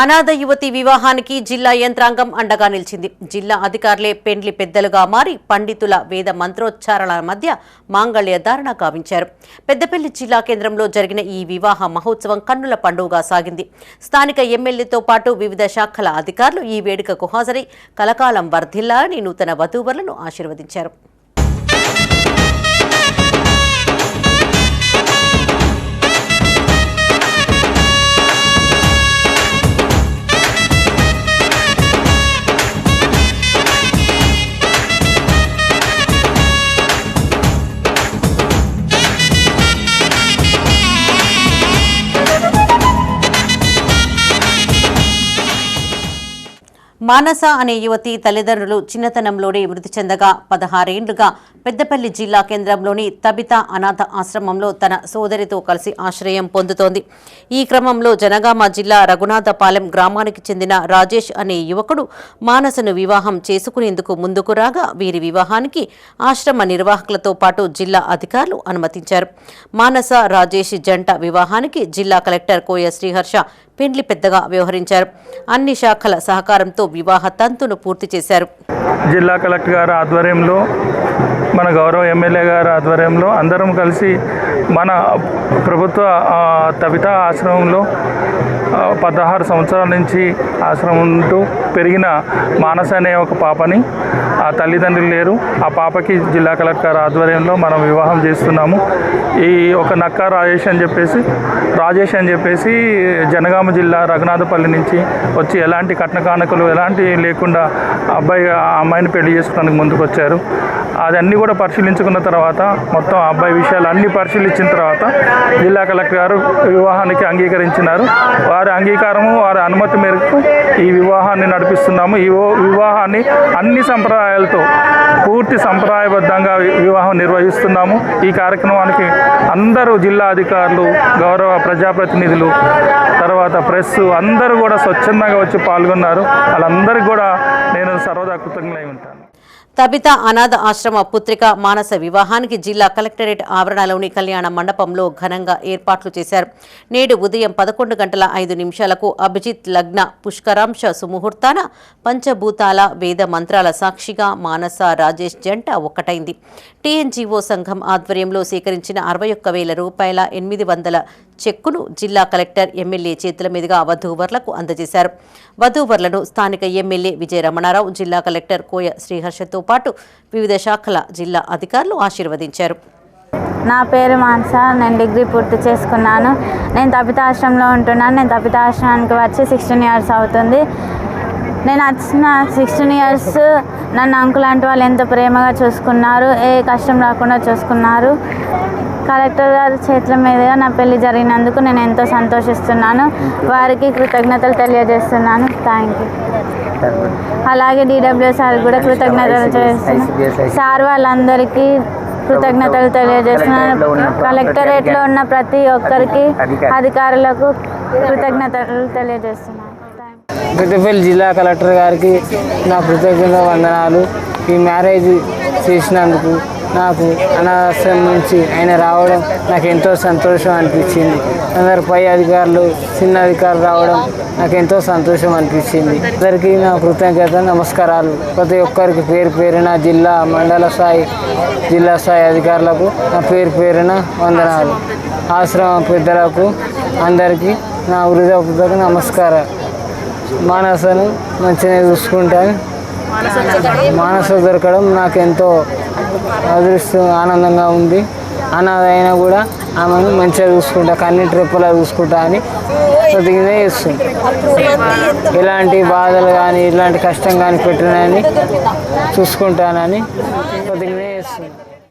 అనాథ యువతి వివాహానికి జిల్లా యంత్రాంగం అండగా నిలిచింది. జిల్లా అధికారులే పెండ్లి పెద్దలుగా మారి పండితుల వేద మంత్రోచ్చారణల మధ్య మాంగళ్య ధారణ గావించారు. పెద్దపల్లి జిల్లా కేంద్రంలో జరిగిన ఈ వివాహ మహోత్సవం కన్నుల పండుగగా సాగింది. స్థానిక ఎమ్మెల్యేతో పాటు వివిధ శాఖల అధికారులు ఈ వేడుకకు హాజరై కలకాలం వర్ధిల్లాలని నూతన వధూవరులను ఆశీర్వదించారు. మానస అనే యువతి తల్లిదండ్రులు చిన్నతనంలోనే మృతి చెందగా పదహారేండ్లుగా పెద్దపల్లి జిల్లా కేంద్రంలోని తబిత అనాథ ఆశ్రమంలో తన సోదరితో కలిసి ఆశ్రయం పొందుతోంది. ఈ క్రమంలో జనగామ జిల్లా రఘునాథపాలెం గ్రామానికి చెందిన రాజేష్ అనే యువకుడు మానసను వివాహం చేసుకునేందుకు ముందుకు రాగా వీరి వివాహానికి ఆశ్రమ నిర్వాహకులతో పాటు జిల్లా అధికారులు అనుమతించారు. మానస రాజేష్ జంట వివాహానికి జిల్లా కలెక్టర్ కోయ శ్రీహర్ష పెండ్లి పెద్దగా వ్యవహరించారు. అన్ని శాఖల సహకారంతో వివాహ తంతును పూర్తి చేశారు. జిల్లా కలెక్టర్ గారి ఆధ్వర్యంలో మన గౌరవ ఎమ్మెల్యే గారు ఆధ్వర్యంలో అందరం కలిసి మన ప్రభుత్వ ఆ, తబితా ఆశ్రమంలో పదహారు సంవత్సరాల నుంచి ఆశ్రమం ఉంటూ పెరిగిన మానస అనే ఒక పాపని ఆ తల్లిదండ్రులు లేరు. ఆ పాపకి జిల్లా కలెక్టర్ ఆధ్వర్యంలో మనం వివాహం చేస్తున్నాము. ఈ ఒక నక్క రాజేష్ అని చెప్పేసి రాజేష్ అని చెప్పేసి జనగామ జిల్లా రఘునాథపల్లి నుంచి వచ్చి ఎలాంటి కట్న కానుకలు ఎలాంటి లేకుండా అబ్బాయి ఆ అమ్మాయిని పెళ్ళి చేసుకోవడానికి ముందుకు వచ్చారు అదన్నీ కూడా పరిశీలించుకున్న తర్వాత మొత్తం అబ్బాయి విషయాలు అన్ని ఇచ్చిన తర్వాత జిల్లా కలెక్టర్ గారు వివాహానికి అంగీకరించినారు. వారి అంగీకారము వారి అనుమతి మేరకు ఈ వివాహాన్ని నడిపిస్తున్నాము. ఈ వివాహాన్ని అన్ని సంప్రదాయాలతో పూర్తి సంప్రదాయబద్ధంగా వివాహం నిర్వహిస్తున్నాము. ఈ కార్యక్రమానికి అందరూ జిల్లా అధికారులు గౌరవ ప్రజాప్రతినిధులు తర్వాత ప్రెస్ అందరూ కూడా స్వచ్ఛందంగా వచ్చి పాల్గొన్నారు. వాళ్ళందరికీ కూడా నేను సర్వదా కృతజ్ఞులై ఉంటాను. తబిత అనాథ ఆశ్రమ పుత్రిక మానస వివాహానికి జిల్లా కలెక్టరేట్ ఆవరణలోని కళ్యాణ మండపంలో ఘనంగా ఏర్పాట్లు చేశారు. నేడు ఉదయం పదకొండు గంటల ఐదు నిమిషాలకు అభిజిత్ లగ్న పుష్కరాంశ సుముహూర్తాన పంచభూతాల వేద మంత్రాల సాక్షిగా మానస రాజేష్ జంట ఒక్కటైంది. టీఎన్జీఓ సంఘం ఆధ్వర్యంలో సేకరించిన అరవై ఒక్క వేల రూపాయల ఎనిమిది వందల చెక్కును జిల్లా కలెక్టర్ ఎమ్మెల్యే చేతుల మీదుగా వధూవర్లకు అందజేశారు. వధూవర్లను స్థానిక ఎమ్మెల్యే విజయ రమణారావు జిల్లా కలెక్టర్ కోయ శ్రీహర్షతో పాటు వివిధ శాఖల జిల్లా అధికారులు ఆశీర్వదించారు. నా పేరు మాన్స. నేను డిగ్రీ పూర్తి చేసుకున్నాను. నేను తపితాశ్రమంలో ఉంటున్నాను. నేను తపితాశ్రమానికి వచ్చి సిక్స్టీన్ ఇయర్స్ అవుతుంది. నేను వచ్చిన సిక్స్టీన్ ఇయర్స్ నన్ను అంకుల్ లాంటి వాళ్ళు ఎంత ప్రేమగా చూసుకున్నారు ఏ కష్టం రాకుండా చూసుకున్నారు. కలెక్టర్ గారి చేతుల మీదుగా నా పెళ్ళి జరిగినందుకు నేను ఎంతో సంతోషిస్తున్నాను. వారికి కృతజ్ఞతలు తెలియజేస్తున్నాను. థ్యాంక్ యూ అలాగే డిడబ్ల్యూ సార్ కూడా కృతజ్ఞతలు చేస్తున్నాను సార్ వాళ్ళందరికీ కృతజ్ఞతలు తెలియజేస్తున్నాను. కలెక్టరేట్లో ఉన్న ప్రతి ఒక్కరికి అధికారులకు కృతజ్ఞతలు తెలియజేస్తున్నాను. పెద్దపల్లి జిల్లా కలెక్టర్ గారికి నా కృతజ్ఞత వందనాలు. ఈ మ్యారేజ్ చేసినందుకు నాకు అనవసరం నుంచి ఆయన రావడం నాకు ఎంతో సంతోషం అనిపించింది. అందరు పై అధికారులు చిన్న అధికారులు రావడం నాకు ఎంతో సంతోషం అనిపించింది. అందరికీ నా కృతజ్ఞత నమస్కారాలు. ప్రతి ఒక్కరికి పేరు పేరున జిల్లా మండల స్థాయి జిల్లా స్థాయి అధికారులకు నా పేరు పేరున వందనాలు. ఆశ్రమ పెద్దలకు అందరికీ నా హృదయపూర్వక నమస్కారం మానసను మంచిగా చూసుకుంటాను. మానస దొరకడం నాకు ఎంతో అదృష్టం ఆనందంగా ఉంది. అన్నదైనా అయినా కూడా ఆమెను మంచిగా చూసుకుంటా కన్నీటి రెప్పలా చూసుకుంటా అని ప్రతిజ్ఞ చేస్తుంది. ఎలాంటి బాధలు కానీ ఇలాంటి కష్టం కానీ పెట్టినని చూసుకుంటానని ప్రతిజ్ఞ చేస్తుంది.